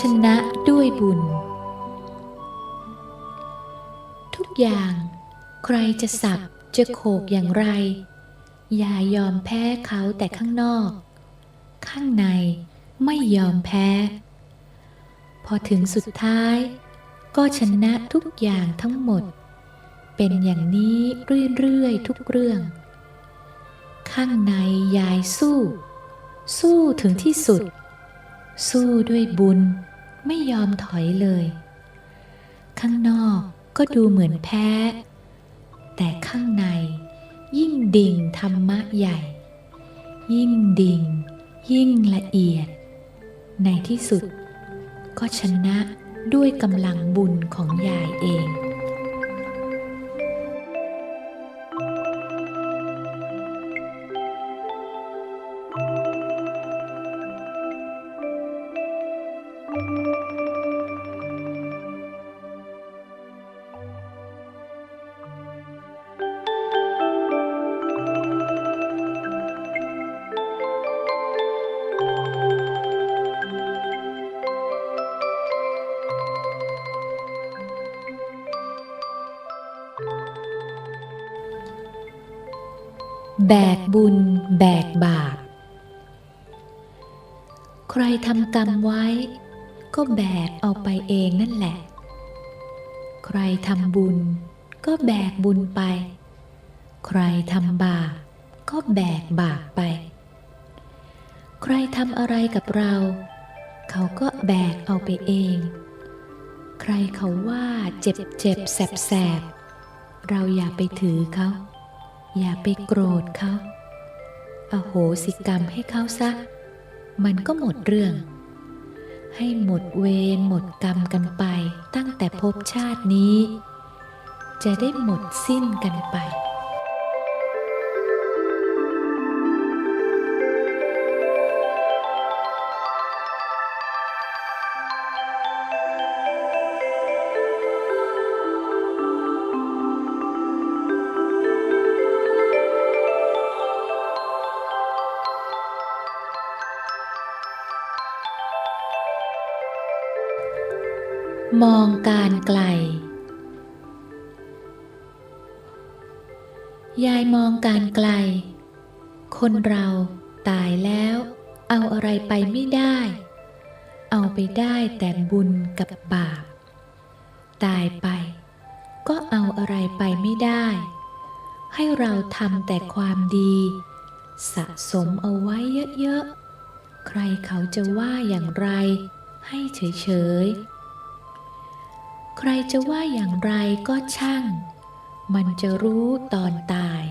ชนะด้วยบุญ ทุกอย่างใครจะสับจะโขกอย่างไร อย่ายอมแพ้เขาแต่ข้างนอก ข้างในไม่ยอมแพ้ พอถึงสุดท้าย ก็ชนะทุกอย่างทั้งหมด เป็นอย่างนี้เรื่อยๆทุกเรื่อง ข้างในยายสู้ สู้ถึงที่สุด สู้ด้วยบุญ ไม่ยอมถอยเลย ข้างนอกก็ดูเหมือนแพ้ แต่ข้างใน ยิ่งดิ่งธรรมะใหญ่ ยิ่งดิ่ง ยิ่งละเอียด ในที่สุด ก็ชนะด้วยกำลังบุญของยายเอง แบกบุญ แบกบาป ใครทำกรรมไว้ ก็แบกเอาไปเองนั่นแหละ ใครทำบุญ ก็แบกบุญไป ใครทำบาป ก็แบกบาปไป ใครทำอะไรกับเรา เขาก็แบกเอาไปเอง ใครเขาว่าเจ็บเจ็บแสบแสบเราอย่าไปถือเขา อย่าไปโกรธเขาอโหสิกรรมให้เขาซะ มันก็หมดเรื่อง ให้หมดเวรหมดกรรมกันไปตั้งแต่ภพชาตินี้ จะได้หมดสิ้นกันไป ไกล ยายมองการไกล คนเราตายแล้ว เอาอะไรไปไม่ได้ เอาไปได้แต่บุญกับบาป ตายไป ก็เอาอะไรไปไม่ได้ ให้เราทำแต่ความดี สะสมเอาไว้เยอะๆ ใครเขาจะว่าอย่างไร ให้เฉยๆ ใครจะว่าอย่างไรก็ช่าง มันจะรู้ตอนตาย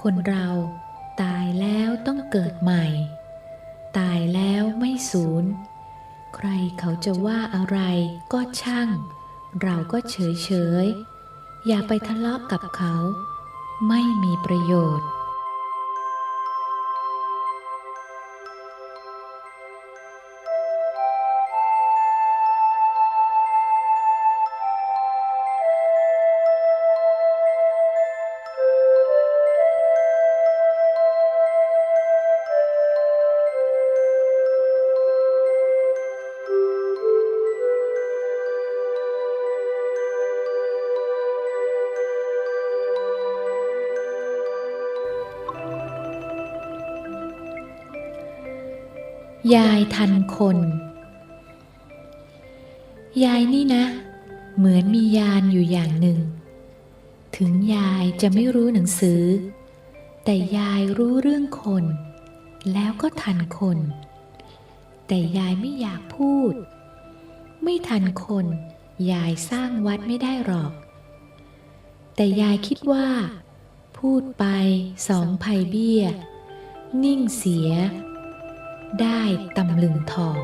คนเราตายแล้วต้องเกิดใหม่ ตายแล้วไม่สูญ ใครเขาจะว่าอะไรก็ช่าง เราก็เฉยเฉยอย่าไปทะเลาะกับเขา ไม่มีประโยชน์ ยายทันคน ยายนี่นะ เหมือนมียานอยู่อย่างหนึ่ง ถึงยายจะไม่รู้หนังสือ แต่ยายรู้เรื่องคน แล้วก็ทันคน แต่ยายไม่อยากพูด ไม่ทันคน ยายสร้างวัดไม่ได้หรอก แต่ยายคิดว่า พูดไปสองภัยเบี้ย นิ่งเสีย ได้ตำลึงทอง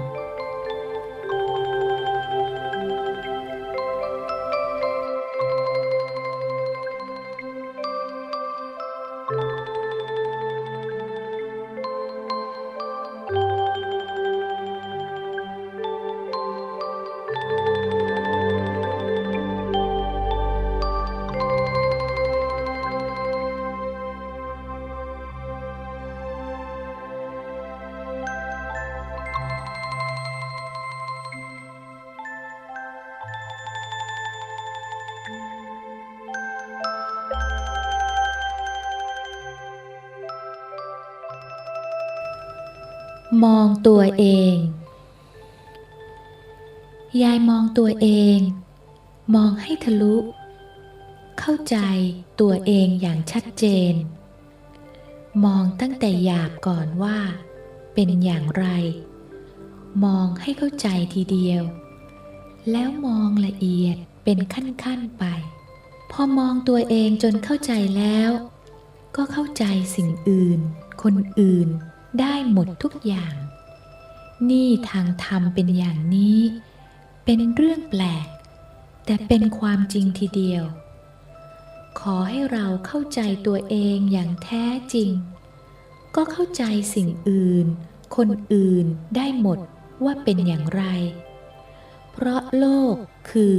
มองตัวเอง ยายมองตัวเอง มองให้ทะลุ เข้าใจตัวเองอย่างชัดเจน มองตั้งแต่หยาบก่อนว่า เป็นอย่างไร มองให้เข้าใจทีเดียว แล้วมองละเอียดเป็นขั้นๆไป พอมองตัวเองจนเข้าใจแล้ว ก็เข้าใจสิ่งอื่น คนอื่น ได้หมดทุกอย่าง นี่ทางธรรมเป็นอย่างนี้ เป็นเรื่องแปลก แต่เป็นความจริงทีเดียว ขอให้เราเข้าใจตัวเองอย่างแท้จริง ก็เข้าใจสิ่งอื่น คนอื่นได้หมดว่าเป็นอย่างไร เพราะโลกคือ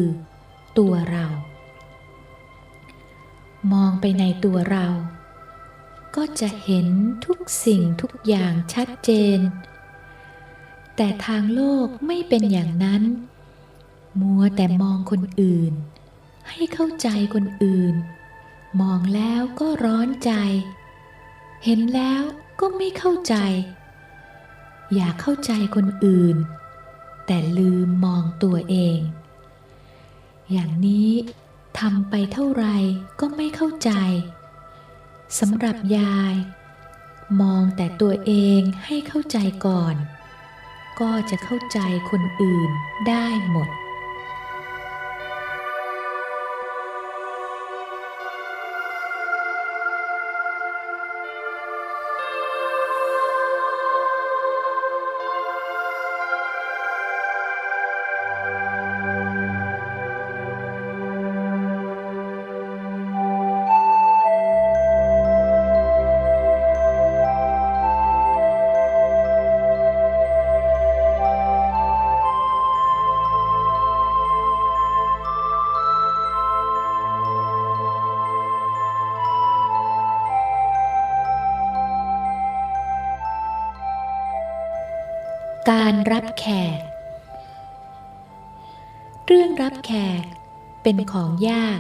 ตัวเรา มองไปในตัวเรา ก็จะเห็นทุกสิ่งทุกอย่างชัดเจน แต่ทางโลกไม่เป็นอย่างนั้น มัวแต่มองคนอื่น ให้เข้าใจคนอื่น มองแล้วก็ร้อนใจ เห็นแล้วก็ไม่เข้าใจ อยากเข้าใจคนอื่น แต่ลืมมองตัวเอง อย่างนี้ทำไปเท่าไรก็ไม่เข้าใจ สำหรับยาย มองแต่ตัวเองให้เข้าใจก่อน ก็จะเข้าใจคนอื่นได้หมด การรับแขก เรื่องรับแขกเป็นของยาก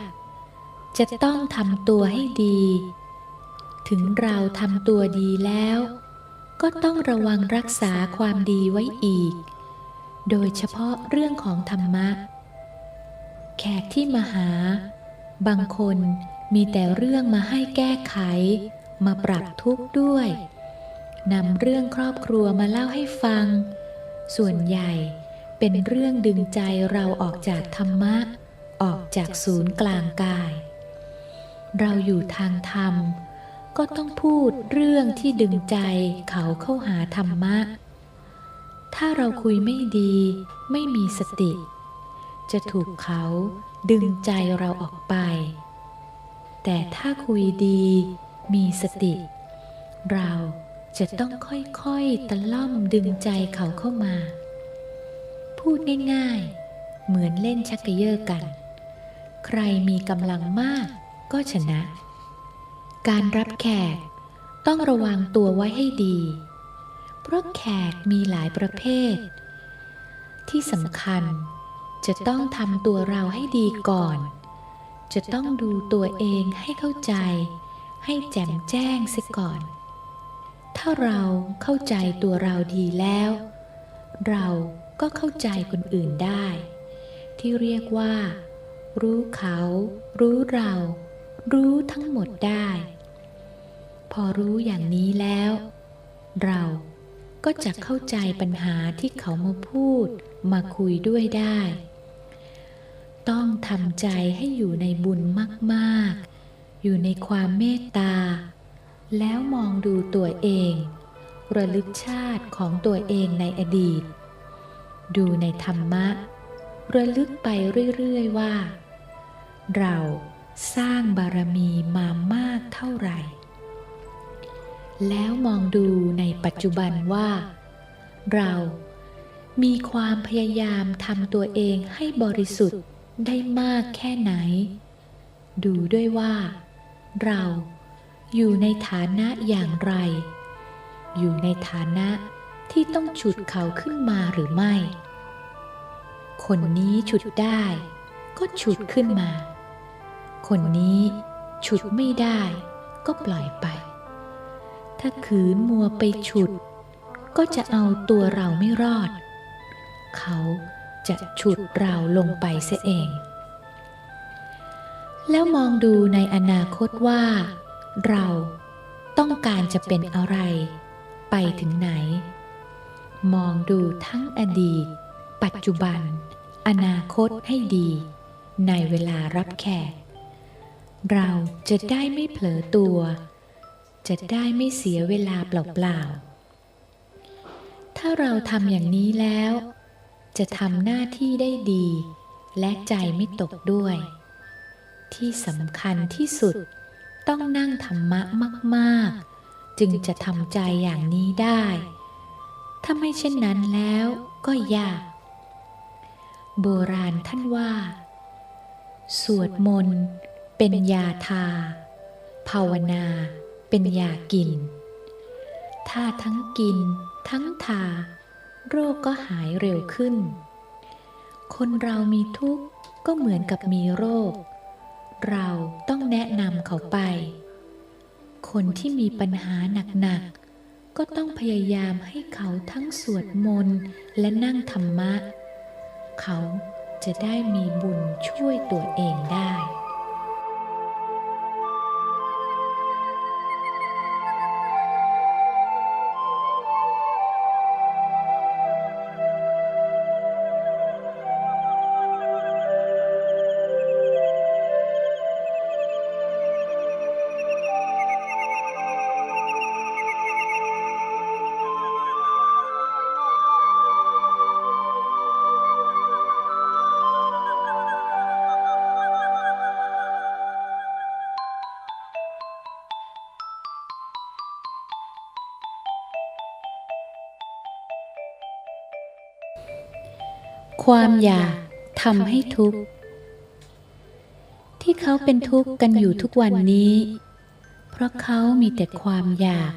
จะต้องทำตัวให้ดี ถึงเราทำตัวดีแล้ว ก็ต้องระวังรักษาความดีไว้อีก โดยเฉพาะเรื่องของธรรมะ แขกที่มาหา บางคนมีแต่เรื่องมาให้แก้ไข มาปรับทุกข์ด้วย นำเรื่องครอบครัวมาเล่าให้ฟัง ส่วนใหญ่เป็นเรื่องดึงใจเราออกจากธรรมะ ออกจากศูนย์กลางกาย เราอยู่ทางธรรม ก็ต้องพูดเรื่องที่ดึงใจเขาเข้าหาธรรมะ ถ้าเราคุยไม่ดีไม่มีสติ จะถูกเขาดึงใจเราออกไป แต่ถ้าคุยดีมีสติ เรา จะต้องค่อยๆ ตะล่อมดึงใจเขาเข้ามา พูดง่ายๆ เหมือนเล่นชักเยอร์กัน ใครมีกำลังมากก็ชนะ การรับแขกต้องระวังตัวไว้ให้ดี เพราะแขกมีหลายประเภท ที่สำคัญจะต้องทำตัวเราให้ดีก่อน จะต้องดูตัวเองให้เข้าใจ ให้แจ่มแจ้งเสียก่อน ถ้าเราเข้าใจตัวเราดีแล้ว เราก็เข้าใจคนอื่นได้ ที่เรียกว่า รู้เขา รู้เรา รู้ทั้งหมดได้ พอรู้อย่างนี้แล้ว เราก็จะเข้าใจปัญหาที่เขามาพูด มาคุยด้วยได้ ต้องทำใจให้อยู่ในบุญมาก ๆ อยู่ในความเมตตา แล้วมองดูตัวเอง ระลึกชาติของตัวเองในอดีต ดูในธรรมะ ระลึกไปเรื่อยๆว่า เราสร้างบารมีมามากเท่าไหร่ แล้วมองดูในปัจจุบันว่า เรามีความพยายามทำตัวเองให้บริสุทธิ์ได้มากแค่ไหน ดูด้วยว่า เรา อยู่ในฐานะอย่างไร อยู่ในฐานะที่ต้องฉุดเขาขึ้นมาหรือไม่ คนนี้ฉุดได้ก็ฉุดขึ้นมา คนนี้ฉุดไม่ได้ก็ปล่อยไป ถ้าขืนมัวไปฉุด ก็จะเอาตัวเราไม่รอด เขาจะฉุดเราลงไปเสียเอง แล้วมองดูในอนาคตว่า เราต้องการจะเป็นอะไร ไปถึงไหน มองดูทั้งอดีต ปัจจุบัน อนาคตให้ดี ในเวลารับแขก เราจะได้ไม่เผลอตัว จะได้ไม่เสียเวลาเปล่าๆ ถ้าเราทำอย่างนี้แล้ว จะทำหน้าที่ได้ดี และใจไม่ตกด้วย ที่สำคัญที่สุด ต้องนั่งธรรมะมากๆ จึงจะทำใจอย่างนี้ได้ ถ้าไม่เช่นนั้นแล้วก็ยาก โบราณท่านว่า สวดมนต์เป็นยาทา ภาวนาเป็นยากิน ถ้าทั้งกินทั้งทา โรคก็หายเร็วขึ้น คนเรามีทุกข์ก็เหมือนกับมีโรค เราต้องแนะนำเขาไป คนที่มีปัญหาหนักๆ ก็ต้องพยายามให้เขาทั้งสวดมนต์และนั่งธรรมะ เขาจะได้มีบุญช่วยตัวเองได้ ความอยากทำให้ทุกข์ ที่เขาเป็นทุกข์กันอยู่ทุกวันนี้ เพราะเขามีแต่ความอยาก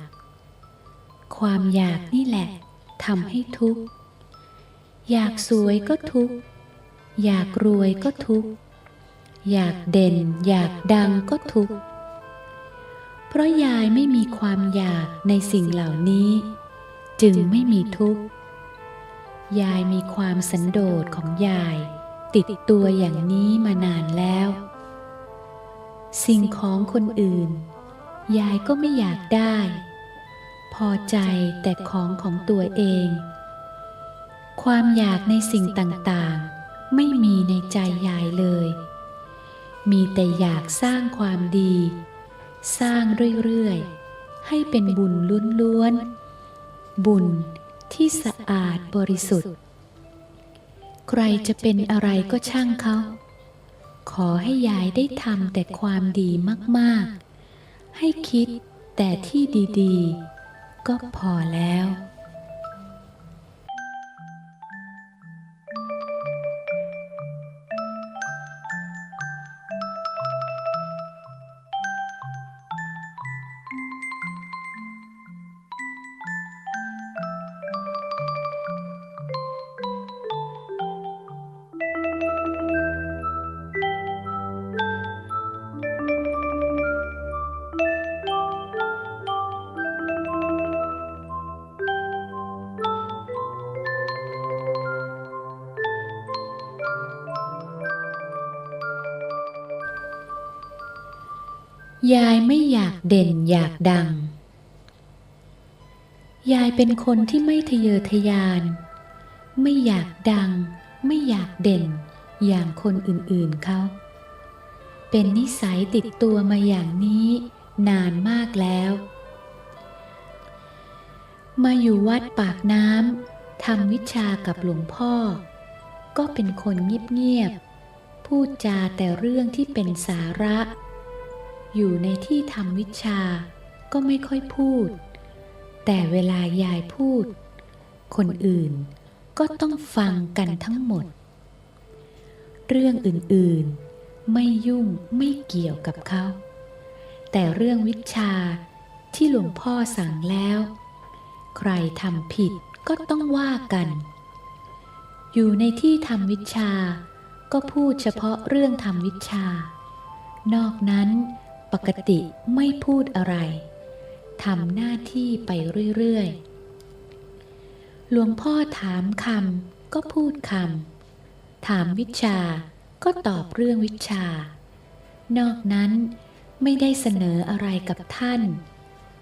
ความอยากนี่แหละทำให้ทุกข์ อยากสวยก็ทุกข์ อยากรวยก็ทุกข์ อยากเด่น อยากดังก็ทุกข์ เพราะยายไม่มีความอยากในสิ่งเหล่านี้ จึงไม่มีทุกข์ ยายมีความสันโดษของยาย ติดตัวอย่างนี้มานานแล้ว สิ่งของคนอื่น ยายก็ไม่อยากได้ พอใจแต่ของของตัวเอง ความอยากในสิ่งต่างๆ ไม่มีในใจยายเลย มีแต่อยากสร้างความดี สร้างเรื่อยๆ ให้เป็นบุญล้วนๆ บุญ ที่สะอาดบริสุทธิ์ ใครจะเป็นอะไรก็ช่างเขา ขอให้ยายได้ทำแต่ความดีมาก ๆ ให้คิดแต่ที่ดี ๆ ก็พอแล้ว ยายไม่อยากเด่นอยากดัง ยายเป็นคนที่ไม่ทะเยอทะยาน ไม่อยากดัง ไม่อยากเด่น อย่างคนอื่นๆเขา เป็นนิสัยติดตัวมาอย่างนี้นานมากแล้ว มาอยู่วัดปากน้ำทำวิชากับหลวงพ่อ ก็เป็นคนเงียบๆ พูดจาแต่เรื่องที่เป็นสาระ อยู่ในที่ทำวิชา ก็ไม่ค่อยพูด แต่เวลายายพูด คนอื่นก็ต้องฟังกันทั้งหมด เรื่องอื่นๆ ไม่ยุ่งไม่เกี่ยวกับเขา แต่เรื่องวิชาที่หลวงพ่อสั่งแล้ว ใครทำผิดก็ต้องว่ากัน อยู่ในที่ทำวิชาก็พูดเฉพาะเรื่องทำวิชา นอกนั้น ปกติไม่พูดอะไรทำหน้าที่ไปเรื่อยๆ หลวงพ่อถามคำก็พูดคำ ถามวิชาก็ตอบเรื่องวิชา นอกนั้นไม่ได้เสนออะไรกับท่าน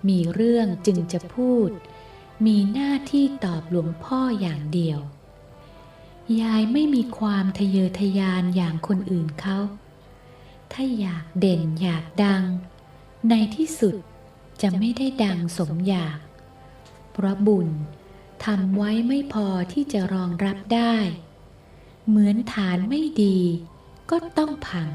มีเรื่องจึงจะพูด มีหน้าที่ตอบหลวงพ่ออย่างเดียว ยายไม่มีความทะเยอทะยานอย่างคนอื่นเขา ถ้าอยากเด่นอยากดัง ในที่สุดจะไม่ได้ดังสมอยาก เพราะบุญทำไว้ไม่พอที่จะรองรับได้ เหมือนฐานไม่ดีก็ต้องพัง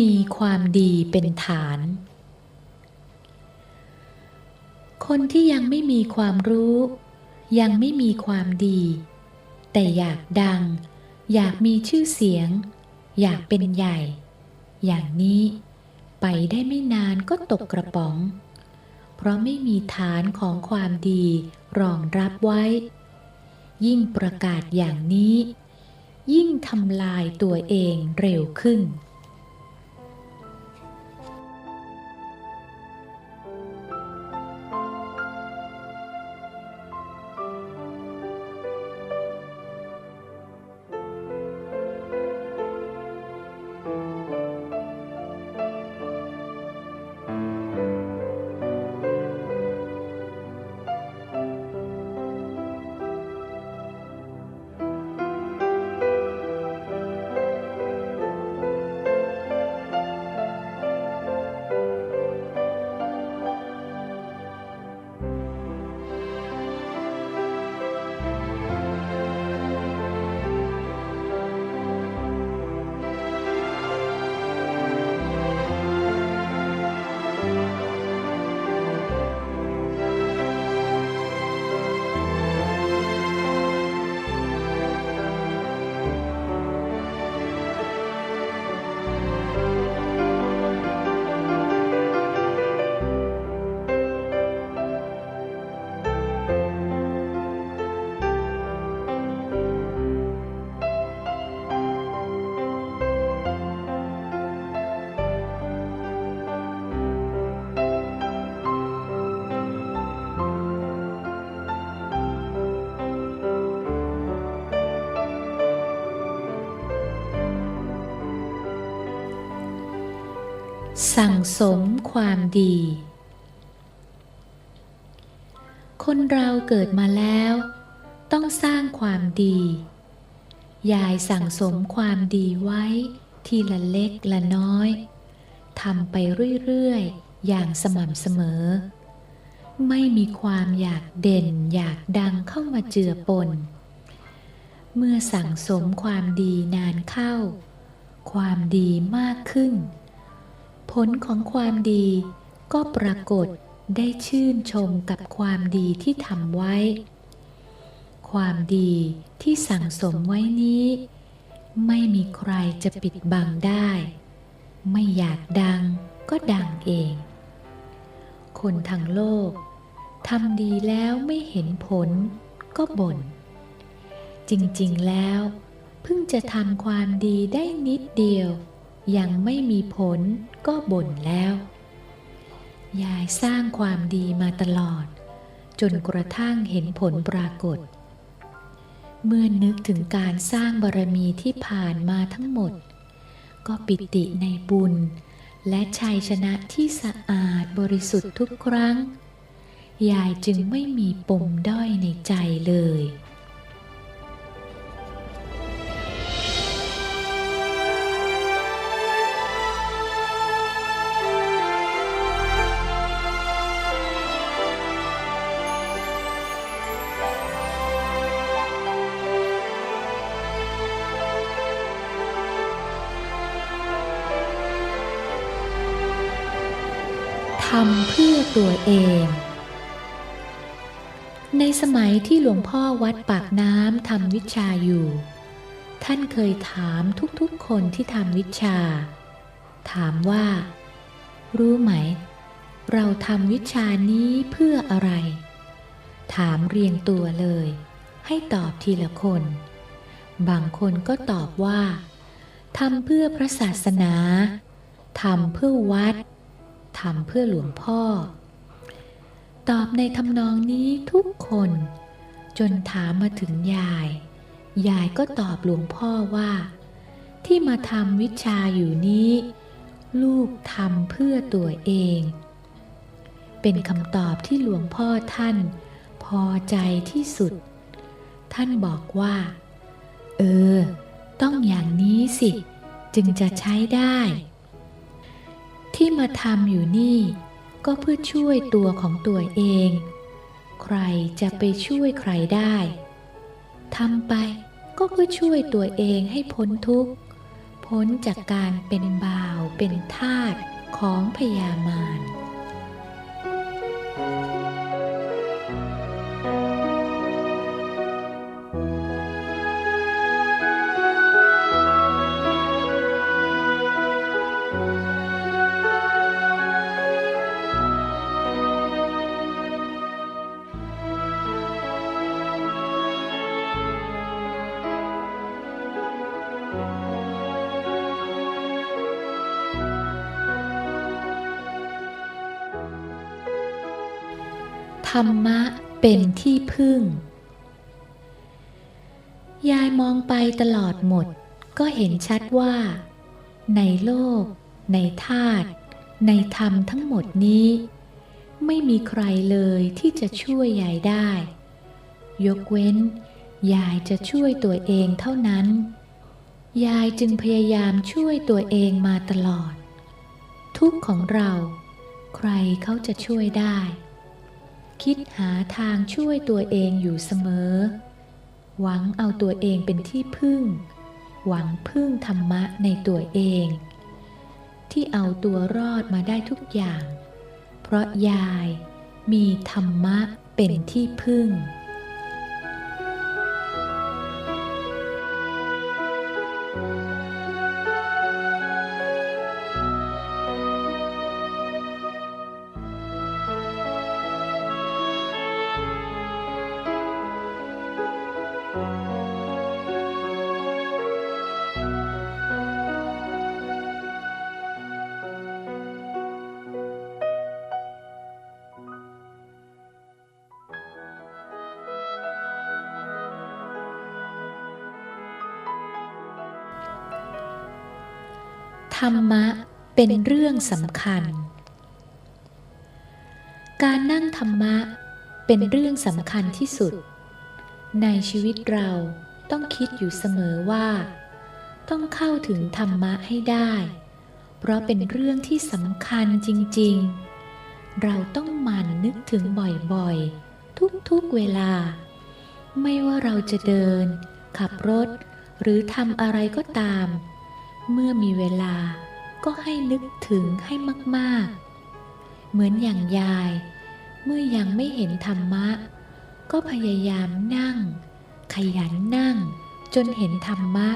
มีความดีเป็นฐาน คนที่ยังไม่มีความรู้ ยังไม่มีความดี แต่อยากดัง อยากมีชื่อเสียง อยากเป็นใหญ่ อย่างนี้ไปได้ไม่นานก็ตกกระป๋อง เพราะไม่มีฐานของความดีรองรับไว้ ยิ่งประกาศอย่างนี้ ยิ่งทำลายตัวเองเร็วขึ้น สั่งสมความดี คนเราเกิดมาแล้ว ต้องสร้างความดี ยายสั่งสมความดีไว้ ทีละเล็กละน้อยทำไปเรื่อยๆ อย่างสม่ำเสมอ ไม่มีความอยากเด่นอยากดังเข้ามาเจือปน เมื่อสั่งสมความดีนานเข้า ความดีมากขึ้น ผลของความดีก็ปรากฏได้ชื่นชมกับความดีที่ทำไว้ ความดีที่สั่งสมไว้นี้ ไม่มีใครจะปิดบังได้ ไม่อยากดังก็ดังเอง คนทั้งโลกทำดีแล้วไม่เห็นผลก็บ่น จริงๆแล้ว เพิ่งจะทำความดีได้นิดเดียว ยังไม่มีผลก็บ่นแล้ว ยายสร้างความดีมาตลอด จนกระทั่งเห็นผลปรากฏ เมื่อนึกถึงการสร้างบารมีที่ผ่านมาทั้งหมด ก็ปิติในบุญ และชัยชนะที่สะอาดบริสุทธิ์ทุกครั้ง ยายจึงไม่มีปมด้อยในใจเลย ตัวเอง ในสมัยที่หลวงพ่อวัดปากน้ำทำวิชาอยู่ ท่านเคยถามทุกๆคนที่ทำวิชา ถามว่า รู้ไหม เราทำวิชานี้เพื่ออะไร ถามเรียงตัวเลย ให้ตอบทีละคน บางคนก็ตอบว่าทำเพื่อพระศาสนา ทำเพื่อวัด ทำเพื่อหลวงพ่อ ตอบในทำนองนี้ทุกคน จนถามมาถึงยาย ยายก็ตอบหลวงพ่อว่า ที่มาทำวิชาอยู่นี้ ลูกทำเพื่อตัวเอง เป็นคำตอบที่หลวงพ่อท่าน พอใจที่สุด ท่านบอกว่า เออ ต้องอย่างนี้สิ จึงจะใช้ได้ ที่มาทำอยู่นี่ ก็เพื่อช่วยตัวของตัวเอง ใครจะไปช่วยใครได้ทำไปก็เพื่อช่วยตัวเองให้พ้นทุกข์ พ้นจากการเป็นบ่าวเป็นทาสของพยามาร รรมะเป็นที่พึ่ง ยายมองไปตลอดหมดก็เห็นชัดว่า ในโลก ในธาตุในธรรมทั้งหมดนี้ ไม่มีใครเลยที่จะช่วยยายได้ ยกเว้น ยายจะช่วยตัวเองเท่านั้น ยายจึงพยายามช่วยตัวเองมาตลอด ทุกข์ของเรา ใครเขาจะช่วยได้ คิดหาทางช่วยตัวเองอยู่เสมอ หวังเอาตัวเองเป็นที่พึ่ง หวังพึ่งธรรมะในตัวเอง ที่เอาตัวรอดมาได้ทุกอย่าง เพราะยายมีธรรมะเป็นที่พึ่ง รรมะเป็นเรื่องสำคัญ การนั่งธรรมะเป็นเรื่องสำคัญที่สุด ในชีวิตเราต้องคิดอยู่เสมอว่า ต้องเข้าถึงธรรมะให้ได้ เพราะเป็นเรื่องที่สำคัญจริง ๆ เราต้องหมั่นนึกถึงบ่อยๆ ทุกๆเวลา ไม่ว่าเราจะเดิน ขับรถ หรือทำอะไรก็ตาม เมื่อมีเวลาก็ให้นึกถึงให้มากๆ เหมือนอย่างยาย เมื่อยังไม่เห็นธรรมะ ก็พยายามนั่ง ขยันนั่ง จนเห็นธรรมะ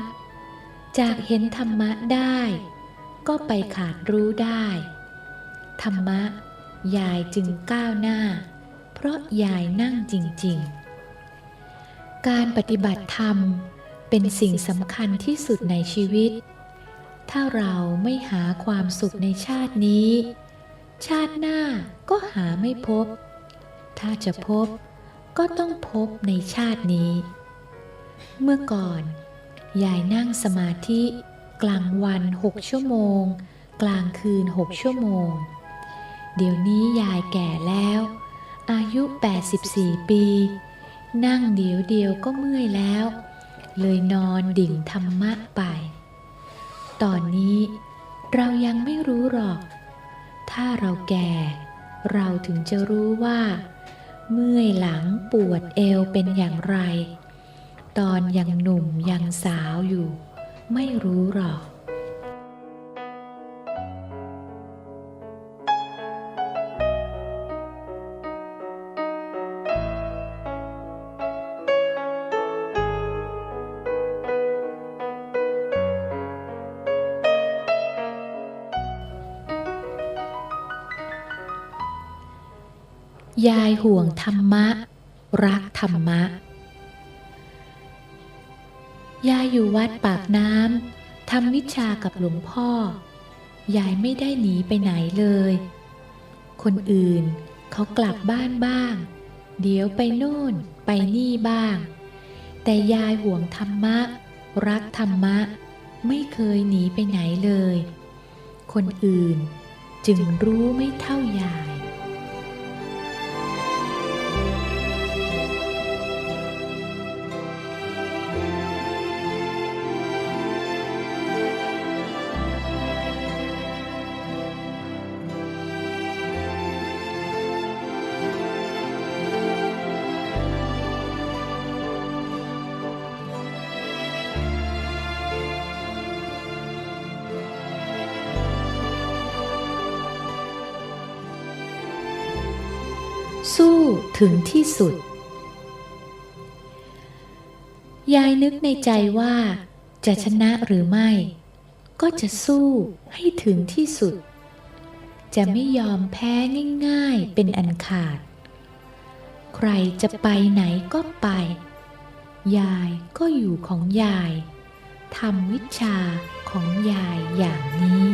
จากเห็นธรรมะได้ ก็ไปขาดรู้ได้ ธรรมะ ยายจึงก้าวหน้า เพราะยายนั่งจริง ๆ การปฏิบัติธรรมเป็นสิ่งสำคัญที่สุดในชีวิต ถ้าเราไม่หาความสุขในชาตินี้ ชาติหน้าก็หาไม่พบ ถ้าจะพบก็ต้องพบในชาตินี้ เมื่อก่อน ยายนั่งสมาธิ กลางวันหกชั่วโมง กลางคืนหกชั่วโมง เดี๋ยวนี้ยายแก่แล้ว อายุ 84 ปี นั่งเดี๋ยวเดียวก็เมื่อยแล้ว เลยนอนดิ่งธรรมะไป ตอนนี้เรายังไม่รู้หรอก ถ้าเราแก่ เราถึงจะรู้ว่า เมื่อยหลังปวดเอวเป็นอย่างไร ตอนยังหนุ่มยังสาวอยู่ ไม่รู้หรอก ยายห่วงธรรมะ รักธรรมะ ยายอยู่วัดปากน้ำทำวิชากับหลวงพ่อ ยายไม่ได้หนีไปไหนเลย คนอื่นเขากลับบ้านบ้าง เดี๋ยวไปโน่นไปนี่บ้าง แต่ยายห่วงธรรมะ รักธรรมะ ไม่เคยหนีไปไหนเลย คนอื่นจึงรู้ไม่เท่ายาย ถึงที่สุด ยายนึกในใจว่า จะชนะหรือไม่ ก็จะสู้ให้ถึงที่สุด จะไม่ยอมแพ้ง่ายๆเป็นอันขาด ใครจะไปไหนก็ไป ยายก็อยู่ของยายทำวิชาของยายอย่างนี้